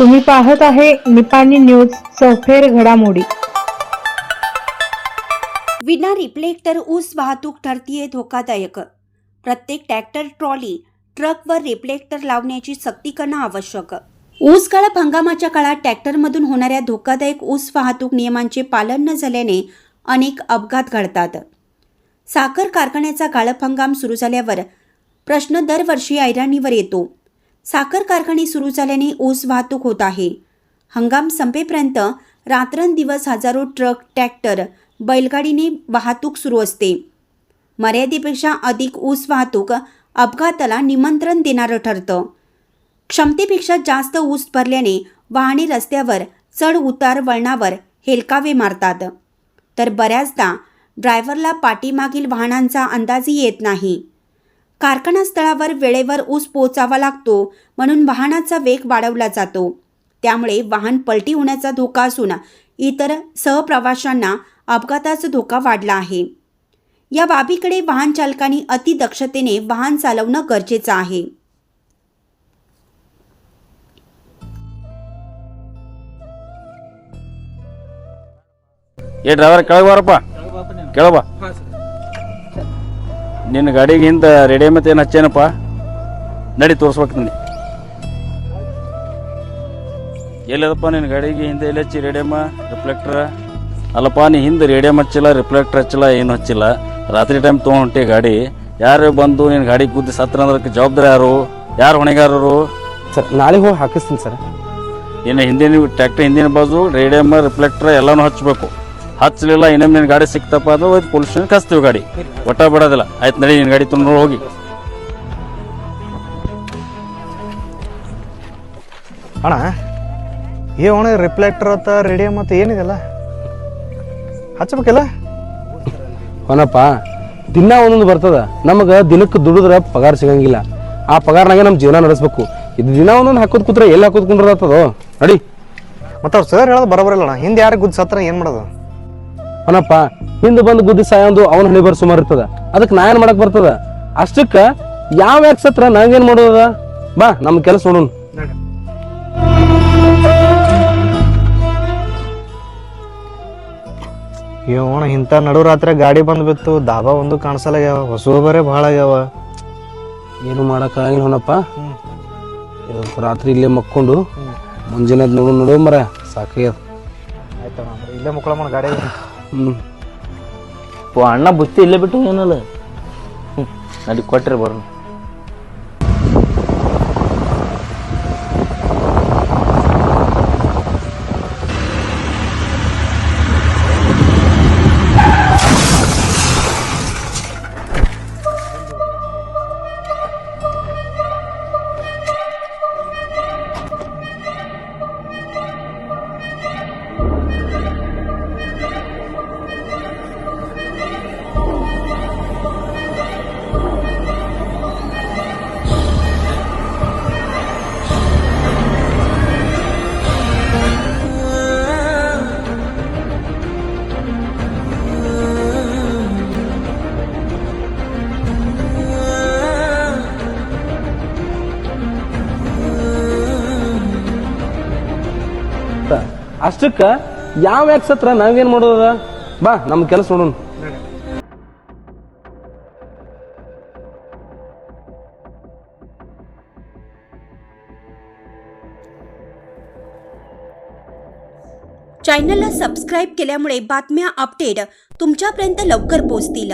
तुम्ही पाहत आहे निपाणी न्यूज चौफेर घडामोडी. विना रिफ्लेक्टर ऊस वाहतूक ठरतीये धोकादायक. प्रत्येक ट्रॅक्टर ट्रॉली ट्रकवर रिफ्लेक्टर लावण्याची सक्ती करणं आवश्यक. ऊस काळप हंगामाच्या काळात ट्रॅक्टरमधून होणाऱ्या धोकादायक ऊस वाहतूक नियमांचे पालन न झाल्याने अनेक अपघात घडतात. साखर कारखान्याचा गाळप हंगाम सुरू झाल्यावर प्रश्न दरवर्षी ऐराणीवर येतो. साखर कारखाने सुरू झाल्याने ऊस वाहतूक होत आहे. हंगाम संपेपर्यंत रात्रंदिवस हजारो ट्रक ट्रॅक्टर बैलगाडीने वाहतूक सुरू असते. मर्यादेपेक्षा अधिक ऊस वाहतूक अपघाताला निमंत्रण देणारं ठरतं. क्षमतेपेक्षा जास्त ऊस भरल्याने वाहने रस्त्यावर चढ उतार वळणावर हेलकावे मारतात. तर बऱ्याचदा ड्रायव्हरला पाठीमागील वाहनांचा अंदाजही येत नाही. कारखाना स्थळावर वेळेवर ऊस पोचावा लागतो म्हणून वाहनाचा वेग वाढवला जातो. त्यामुळे वाहन पलटी होण्याचा धोका असून इतर सहप्रवाशांना अपघाताचा धोका वाढला आहे. या बाबीकडे वाहन चालकांनी अतिदक्षतेने वाहन चालवणं गरजेचं आहे. हे ड्रायव्हर केळवा बा ನಿನ್ನ ಗಾಡಿಗೆ ಹಿಂದೆ ರೆಡಿ ಮತ್ತೆ ಏನು ಹಚ್ಚೇನಪ್ಪ ನಡಿ ತೋರಿಸ್ಬೇಕು ನನಗೆ ಎಲ್ಲದಪ್ಪ ನಿನ್ನ ಗಾಡಿಗೆ ಹಿಂದೆ ಎಲ್ಲಿ ಹಚ್ಚಿ ರೇಡಿಯಮ್ಮ ರಿಫ್ಲೆಕ್ಟರ್ ಅಲ್ಲಪ್ಪ ನೀ ಹಿಂದೆ ರೇಡಿಯಮ್ ಹಚ್ಚಿಲ್ಲ ರಿಫ್ಲೆಕ್ಟರ್ ಹಚ್ಚಿಲ್ಲ ಏನು ಹಚ್ಚಿಲ್ಲ ರಾತ್ರಿ ಟೈಮ್ ತೊಗೊಂಡು ಗಾಡಿ ಯಾರು ಬಂದು ನಿನ್ನ ಗಾಡಿ ಗುದ್ದಿ ಸತ್ರ ಅಂದ್ರೆ ಜವಾಬ್ದಾರಿ ಯಾರು ಯಾರು ಹೊಣೆಗಾರರು ಸರ್ ನಾಳೆ ಹೋಗಿ ಹಾಕಿಸ್ತೀನಿ ಸರ್ ಇನ್ನು ಹಿಂದಿನ ಟ್ರ್ಯಾಕ್ಟರ್ ಹಿಂದಿನ ಬಾಜು ರೇಡಿಯಮ್ ರಿಫ್ಲೆಕ್ಟರ್ ಎಲ್ಲಾನು ಹಚ್ಚಬೇಕು ಹಚ್ಚಲಿಲ್ಲ ಇನ್ನೊಮ್ಮೆ ನಿನ್ನ ಗಾಡಿ ಸಿಕ್ತಪ್ಪ ಅಂದ್ರೆ ಹೋಯ್ತು ಪೊಲೀಸ್ ಸ್ಟೇಷನ್ ಕಸ್ತೀವಿ ಗಾಡಿ. ಒಟ್ಟ ಬಿಡೋದಿಲ್ಲ. ಆಯ್ತು ನಡಿ ನಿನ್ನ ಗಾಡಿ ತುಂಬ ಹೋಗಿ. ಅಣ್ಣ ಏ ಅಣ್ಣ ರಿಫ್ಲೆಕ್ಟರ್ ಅತ್ತ ರೇಡಿಯಮ್ ಮತ್ತು ಏನಿದೆಲ್ಲ? ಹಚ್ಚಬೇಕಲ್ಲ ಅವನಪ್ಪ ದಿನ ಒಂದೊಂದು ಬರ್ತದ. ನಮಗೆ ದಿನಕ್ಕೆ ದುಡಿದ್ರೆ ಪಗಾರ ಸಿಗಂಗಿಲ್ಲ. ಆ ಪಗಾರನಾಗೆ ನಮ್ಮ ಜೀವನ ನಡೆಸ್ಬೇಕು. ಇದು ದಿನ ಒಂದೊಂದು ಹಾಕೋದು ಕೂತ್ರೆ ಎಲ್ಲಿ ಹಾಕೋದು ಕುಂಡ್ರತದೋ ನಡಿ. ಮತ್ತು ಅವ್ರು ಸರ್ ಹೇಳೋದು ಬರೋಬರಿಲ್ಲ ಅಣ್ಣ ಹಿಂದೆ ಯಾರಿಗೆ ಗುದ್ದು ಸತ್ರ ಏನು ಮಾಡೋದು? ಅವನಪ್ಪ ಹಿಂದೆ ಬಂದು ಗುದ್ದಿ ಸಾಯೊಂದು ಅವನ ಹಳಿ ಬರ್ ಸುಮಾರು ಇರ್ತದ. ಅದಕ್ಕೆ ನಾ ಏನು ಮಾಡಕ್ ಬರ್ತದ? ಅಷ್ಟಕ್ಕ ಯಾವ ಯಾಕೆ ಸತ್ರ ನಂಗೇನ್ ಮಾಡೋದ? ಬಾ ನಮ್ಮ ಕೆಲಸ ನೋಡೋಣ. ಇವಣ ಇಂಥ ನಡು ರಾತ್ರಿ ಗಾಡಿ ಬಂದು ಬಿತ್ತು ದಾಬಾ ಒಂದು ಕಾಣಿಸಲಾಗ್ಯಾವ ಹೊಸ ಬರೇ ಭಾಳ ಆಗ್ಯಾವ. ಏನು ಮಾಡಕ್ಕಾಗಿಲ್ಲ ಅವನಪ್ಪ. ಇವತ್ತು ರಾತ್ರಿ ಇಲ್ಲೇ ಮಕ್ಕೊಂಡು ಮುಂಜಾನೆ ನೋಡು ನೋಡು ಮರ ಸಾಕಾಗ್ಯದ. ಆಯ್ತಣ್ಣ ಇಲ್ಲೇ ಮಕ್ಕಳಮ್ಮ ಗಾಡಿ ಹ್ಞೂ ಅಣ್ಣ ಬುತ್ತಿ ಇಲ್ಲೇ ಬಿಟ್ಟು ಏನಲ್ಲ? ಹ್ಞೂ ಅಲ್ಲಿ ಕೊಟ್ಟರೆ ಬರೋಣ. ಅಷ್ಟಕ್ಕ ಯಾವ ಯಾಕೆ ಸತ್ರ ನಾವೇನ್ ಮಾಡೋದ ಬಾ ನಮ್ಮ ಕೆಲಸ ನೋಡೋಣ चॅनलला सबस्क्राईब केल्यामुळे बातम्या अपडेट तुमच्यापर्यंत लवकर पोहोचतील